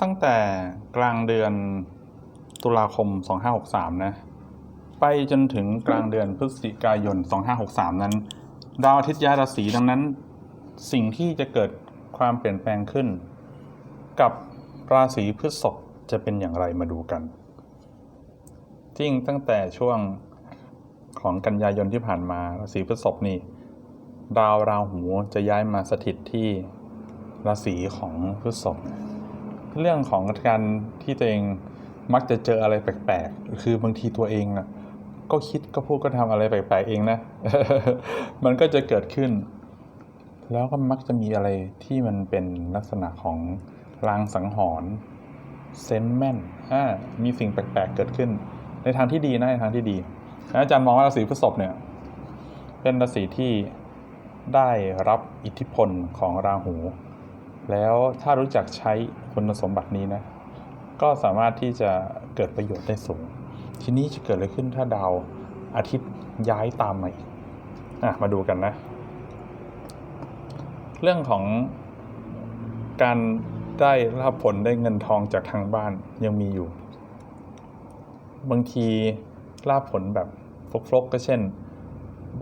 ตั้งแต่กลางเดือนตุลาคม 2563 นะ ไปจนถึงกลางเดือนพฤศจิกายน 2563 นั้น ดาวอาทิตย์ย้ายราศีดังนั้น สิ่งที่จะเกิดความเปลี่ยนแปลงขึ้น กับราศีพฤษภจะเป็นอย่างไรมาดูกันจริงตั้งแต่ช่วงของกันยายนที่ผ่านมาราศีพฤษภนี่ ดาวราหูจะย้ายมาสถิตที่ราศีของพฤษภ เรื่องของการที่ตัวเองมักจะเจออะไรแปลกๆ คือบางทีตัวเองนะก็คิดก็พูดก็ทำอะไรแปลกๆเองนะ มันก็จะเกิดขึ้น แล้วก็มักจะมีอะไรที่มันเป็นลักษณะของลางสังหรณ์เซนแมนอ่ามีสิ่งแปลกๆเกิดขึ้น ในทางที่ดีนะในทางที่ดี อาจารย์มองว่าราศีพฤษภเนี่ย เป็นราศีที่ได้รับอิทธิพลของราหู แล้วถ้ารู้จักใช้คุณสมบัตินี้นะ ก็สามารถที่จะเกิดประโยชน์ได้สูง ทีนี้จะเกิดอะไรขึ้นถ้าดาวอาทิตย์ย้ายตามมาอีกอะมาดูกันนะ เรื่องของการได้รับผลได้เงินทองจากทางบ้านยังมีอยู่ บางทีลาบผลแบบฟลกๆก็เช่น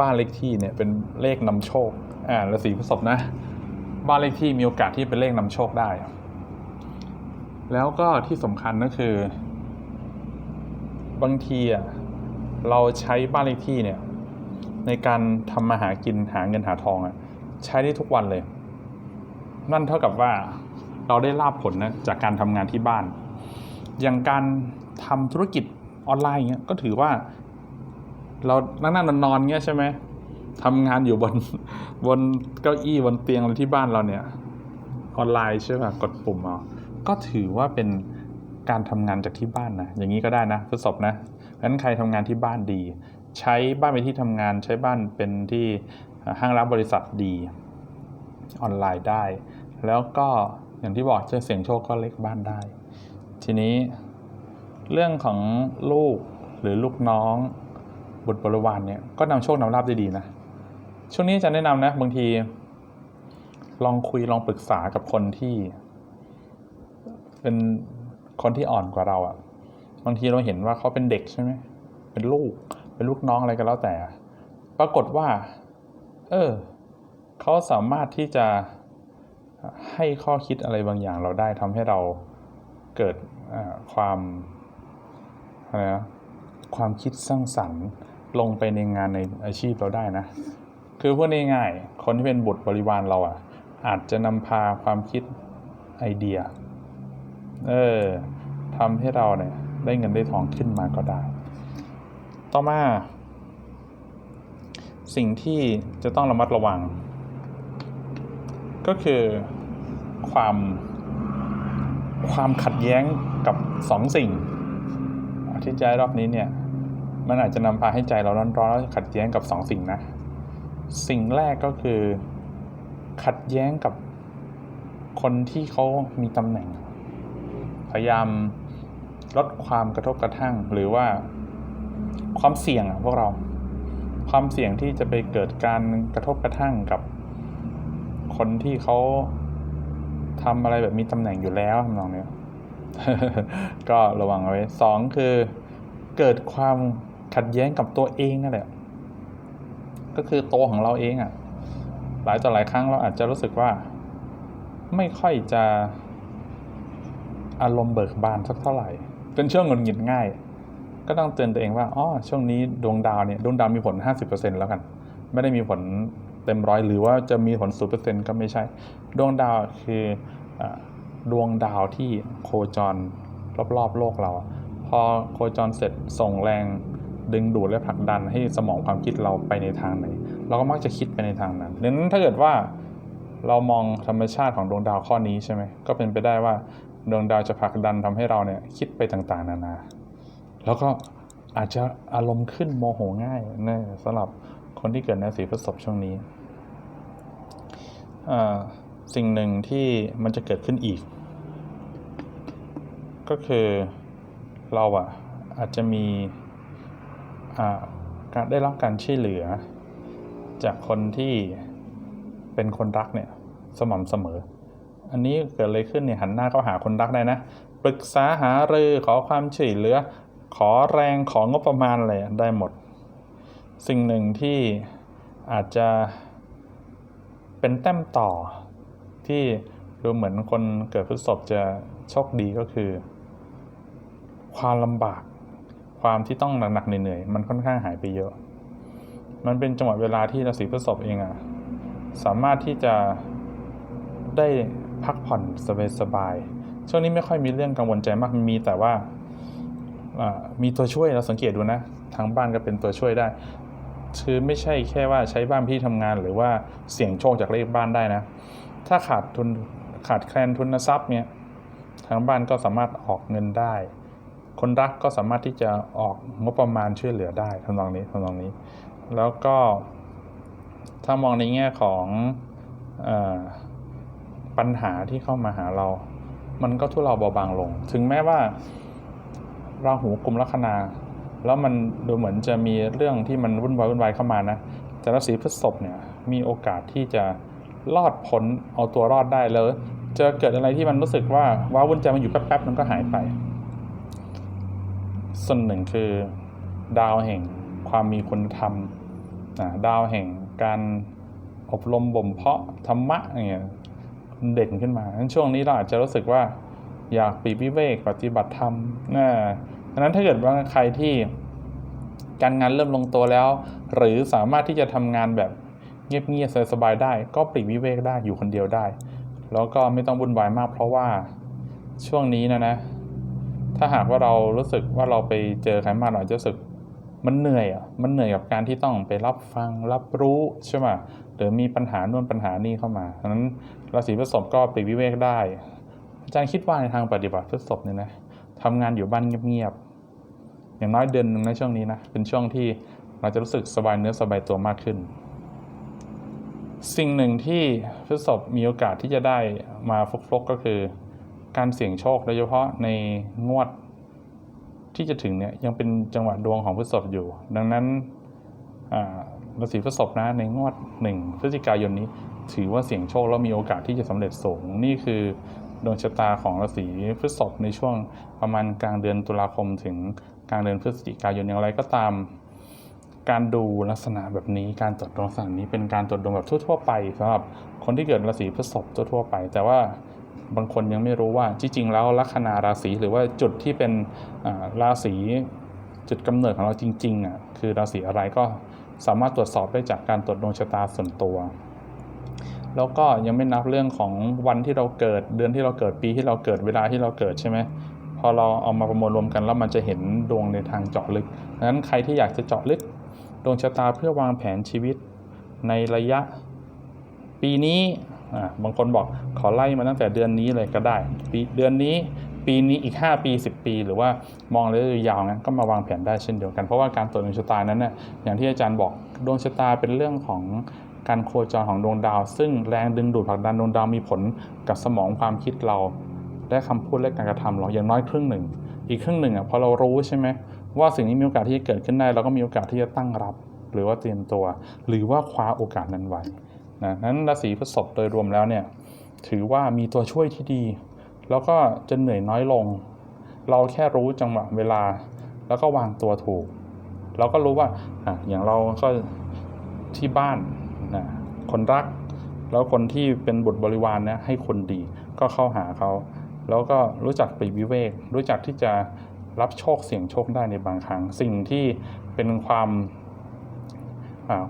บ้านเลขที่เนี่ยเป็นเลขนำโชค อ่าราศีพฤษภนะ บ้านเลขที่มีโอกาสที่เป็นเลขนำโชคได้ แล้วก็ที่สำคัญก็คือ บางทีอะเราใช้บ้านเลขที่เนี่ย ในการทำมาหากินหาเงินหาทองอะใช้ได้ทุกวันเลย นั่นเท่ากับว่าเราได้ลาบผลนะจากการทำงานที่บ้าน อย่างการทำธุรกิจออนไลน์เงี้ยก็ถือว่า เรานั่งนั่งนอนเงี้ยใช่ไหม ทำงานอยู่บนบนเก้าอี้บนเตียงอะไรที่บ้านเราเนี่ยออนไลน์ใช่ป่ะกดปุ่มเอาก็ถือว่าเป็นการทำงานจากที่บ้านนะอย่างนี้ก็ได้นะทดสอบนะงั้นใครทำงานที่บ้านดี ใช้บ้านเป็นที่ทำงานใช้บ้านเป็นที่ห้างร้านบริษัทดีออนไลน์ได้ แล้วก็อย่างที่บอกจะเสี่ยงโชคก็เล็กบ้านได้ ทีนี้เรื่องของลูกหรือลูกน้องบุตรบริวารเนี่ยก็นำโชคนำลาบได้ดีนะ ช่วงนี้จะแนะนำนะ บางที ลองคุยลองปรึกษากับคนที่ เป็นคนที่อ่อนกว่าเราอะ่ะ บางทีเราเห็นว่าเขาเป็นเด็กใช่ไหมเป็นลูก เป็นลูกน้องอะไรก็แล้วแต่ ปรากฏว่า เออเขาสามารถที่จะให้ข้อคิดอะไรบางอย่างเราได้ทำให้เราเกิดความอะไรนะความคิดสร้างสรรค์ลงไปในงานในอาชีพเราได้นะ คือพูดง่ายๆคนที่เป็นบุตรบริวารเราอะ อาจจะนำพาความคิดไอเดีย เออทำให้เราเนี่ย ได้เงินได้ทองขึ้นมาก็ได้ ต่อมา สิ่งที่จะต้องระมัดระวัง ก็คือความความขัดแย้งกับสองสิ่งทิตย์ย้ายรอบนี้เนี่ย มันอาจจะนำพาให้ใจเราร้อนๆแล้วขัดแย้งกับสองสิ่งนะ สิ่งแรกก็คือขัดแย้งกับคนที่เขามีตำแหน่ง พยายามลดความกระทบกระทั่ง หรือว่าความเสี่ยงอะพวกเรา ความเสี่ยงที่จะไปเกิดการกระทบกระทั่งกับ คนที่เขาทำอะไรแบบมีตำแหน่งอยู่แล้วทำนองเนี้ยก็ระวังเอาไว้สองคือเกิดความขัดแย้งกับตัวเองนั่นแหละ ก็คือตัวของเราเองอะ่ะหลายต่อหลายครั้งเราอาจจะรู้สึกว่า ไม่ค่อยจะอารมณ์เบิกบานสักเท่าไหร่ เป็นช่วงหงุดหงิดง่าย ก็ต้องเตือนตัวเองว่าอ๋อช่วงนี้ดวงดาวเนี่ยดวงดาวมีผล 50%แล้วกัน ไม่ได้มีผลเต็มร้อยหรือว่าจะมีผล 0%ก็ไม่ใช่ ดวงดาวคืออดวงดาวที่โคจรรอบๆโลกเรา พอโคจรเสร็จส่งแรง ดึงดูดและผลักดันให้สมองความคิดเราไปในทางไหน เราก็มักจะคิดไปในทางนั้นดังนั้นถ้าเกิดว่าเรามองธรรมชาติของดวงดาวข้อนี้ใช่ไหมก็เป็นไปได้ว่าดวงดาวจะผลักดันทำให้เราเนี่ยคิดไปต่างๆ นานา แล้วก็อาจจะอารมณ์ขึ้นโมโหง่ายนะสำหรับคนที่เกิดในราศีพฤษภช่วงนี้ สิ่งหนึ่งที่มันจะเกิดขึ้นอีก ก็คือเราอะอาจจะมี การได้รับการช่วยเหลือ จากคนที่เป็นคนรักเนี่ยสม่ำเสมอ อันนี้เกิดอะไรขึ้นเนี่ยหันหน้าเข้าหาคนรักได้นะ ปรึกษาหารือขอความช่วยเหลือ ขอแรงของงบประมาณอะไรได้หมด สิ่งหนึ่งที่อาจจะเป็นแต้มต่อที่ดูเหมือนคนเกิดพฤษภจะโชคดีก็คือ ความลำบาก ความที่ต้องหนักๆเหนื่อยๆมันค่อนข้างหายไปเยอะ มันเป็นจังหวะเวลาที่ราศีพฤษภเองอะสามารถที่จะได้พักผ่อนสบายๆช่วงนี้ไม่ค่อยมีเรื่องกังวลใจมากมีแต่ว่ามีตัวช่วยเราสังเกตดูนะทางบ้านก็เป็นตัวช่วยได้คือไม่ใช่แค่ว่าใช้บ้านพี่ทำงาน หรือว่าเสี่ยงโชคจากเลขบ้านได้นะ ถ้าขาดทุนขาดแคลนทุนทรัพย์เนี่ยทางบ้านก็สามารถออกเงินได้ คนรักก็สามารถที่จะออกงบประมาณช่วยเหลือได้ทำนองนี้ทำนองนี้ แล้วก็ถ้ามองในแง่ของออปัญหาที่เข้ามาหาเรา มันก็ทุเลาเบาบางลง ถึงแม้ว่าราหูกลุ่มลัคนา แล้วมันดูเหมือนจะมีเรื่องที่มันวุ่นวายวุ่นวายเข้ามานะแต่ราศีพฤษภเนี่ยมีโอกาสที่จะรอดพ้นเอาตัวรอดได้เลยจะเกิดอะไรที่มันรู้สึกว่าว้าวุ่นใจมันอยู่แป๊บๆมันก็หายไป ส่วนหนึ่งคือดาวแห่งความมีคุณธรรมอ่าดาวแห่งการอบรมบ่มเพาะธรรมะอย่างเงี้ยเด่นขึ้นมาฉะนั้นช่วงนี้เราอาจจะรู้สึกว่าอยากปีวิเวกปฏิบัติธรรมนะดังนั้นถ้าเกิดว่าใครที่การงานเริ่มลงตัวแล้ว หรือสามารถที่จะทำงานแบบเงียบๆสบายๆได้ ก็ปลีกวิเวกได้อยู่คนเดียวได้ แล้วก็ไม่ต้องวุ่นวายมากเพราะว่าช่วงนี้นะนะ ถ้าหากว่าเรารู้สึกว่าเราไปเจอใครมากเราอาจะรู้สึกมันเหนื่อยอะมันเหนื่อยกับการที่ต้องไปรับฟังรับรู้ใช่ไหมหรือมีปัญหานู่นปัญหานี่เข้ามาดังนั้นราศีพฤษภก็ปลีวิเวกได้ อาจารย์คิดว่าในทางปฏิบัติพฤษภเนี่ยนะทำงานอยู่บ้านเงียบๆอย่างน้อยเดือนหนึ่งในช่วงนี้นะเป็นช่วงที่เราจะรู้สึกสบายเนื้อสบายตัวมากขึ้น สิ่งหนึ่งที่พฤษภมีโอกาสที่จะได้มาฟลุกๆก็คือ การเสี่ยงโชคโดยเฉพาะในงวดที่จะถึงเนี่ยยังเป็นจังหวะดวงของพฤษภอยู่ ดังนั้นราศีพฤษภนะในงวดหนึ่งพฤศจิกายนนี้ ถือว่าเสี่ยงโชคแล้วมีโอกาสที่จะสำเร็จสูงนี่คือดวงชะตาของราศีพฤษภในช่วงประมาณกลางเดือนตุลาคมถึงกลางเดือนพฤศจิกายนอย่างไรก็ตาม การดูลักษณะแบบนี้การตรวจดวงลักษณะนี้เป็นการตรวจดวงแบบทั่ว ๆ ไปสำหรับคนที่เกิดราศีพฤษภทั่วๆไป แต่ว่า บางคนยังไม่รู้ว่าจริงๆแล้วลัคนาราศีหรือว่าจุดที่เป็นราศีจุดกำเนิดของเราจริงๆอะคือราศีอะไรก็สามารถตรวจสอบได้จากการตรวจดวงชะตาส่วนตัว แล้วก็ยังไม่นับเรื่องของวันที่เราเกิดเดือนที่เราเกิดปีที่เราเกิดเวลาที่เราเกิดใช่ไหมพอเราเอามาประมวลรวมกันแล้วมันจะเห็นดวงในทางเจาะลึกดังนั้นใครที่อยากจะเจาะลึกดวงชะตาเพื่อวางแผนชีวิตในระยะปีนี้ บางคนบอกขอไล่มาตั้งแต่เดือนนี้เลยก็ได้ปีเดือนนี้ปีนี้อีก 5 ปี 10 ปี หรือว่ามองระยะยาวงั้นก็มาวางแผนได้เช่นเดียวกัน เพราะว่าการตรวจดวงชะตานั้นเนี่ยอย่างที่อาจารย์บอกดวงชะตาเป็นเรื่องของการโคจรของดวงดาว ซึ่งแรงดึงดูดผลักดันดวงดาวมีผลกับสมองความคิดเรา และคำพูดและการกระทำเราอย่างน้อยครึ่งหนึ่ง อีกครึ่งหนึ่งอะพอเรารู้ใช่ไหมว่าสิ่งนี้มีโอกาสที่จะเกิดขึ้นได้เราก็มีโอกาสที่จะตั้งรับ หรือว่าเตรียมตัว หรือว่าคว้าโอกาสนั้นไว้ นะนั้นราศีพฤษภโดยรวมแล้วเนี่ยถือว่ามีตัวช่วยที่ดี แล้วก็จะเหนื่อยน้อยลง เราแค่รู้จังหวะเวลา แล้วก็วางตัวถูก เราก็รู้ว่าอะอย่างเราก็ที่บ้านนะคนรัก แล้วคนที่เป็นบุตรบริวารเนี่ยให้คนดีก็เข้าหาเขาแล้วก็รู้จักปลีวิเวก รู้จักที่จะรับโชคเสี่ยงโชคได้ในบางครั้ง สิ่งที่เป็นความ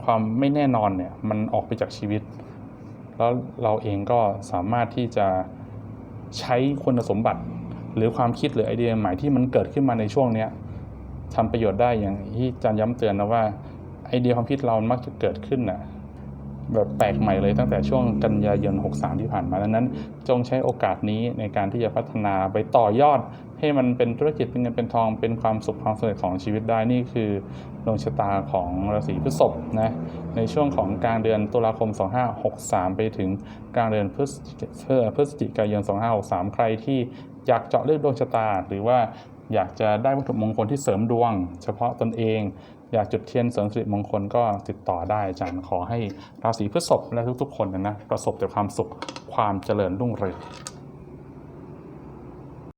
ความไม่แน่นอนเนี่ยมันออกไปจากชีวิต แล้วเราเองก็สามารถที่จะใช้คุณสมบัติ หรือความคิดหรือไอเดียใหม่ที่มันเกิดขึ้นมาในช่วงเนี้ยทำประโยชน์ได้อย่างที่อาจารย์ย้ำเตือนนะว่าไอเดียความคิดเรามักจะเกิดขึ้นนะ แบบแปลกใหม่เลยตั้งแต่ช่วงกันยายน 63 ที่ผ่านมาดังนั้น จงใช้โอกาสนี้ในการที่จะพัฒนาไปต่อยอด ให้มันเป็นธุรกิจเป็นเงินเป็นทองเป็นความสุขความสำเร็จของชีวิตได้นี่คือดวงชะตาของราศีพฤษภนะในช่วงของกลางเดือนตุลาคม 2563 ไปถึงกลางเดือนพฤศจิกายน 2563 ใครที่อยากเจาะลือกดวงชะตา หรือว่าอยากจะได้วัตถุมงคลที่เสริมดวง เฉพาะตนเอง อยากจุดเทียนเสริมสิริมงคลก็ติดต่อได้อาจารย์ขอให้ราศีพฤษภและทุกๆ คนนะนะประสบแต่ความสุขความเจริญรุ่งเรือง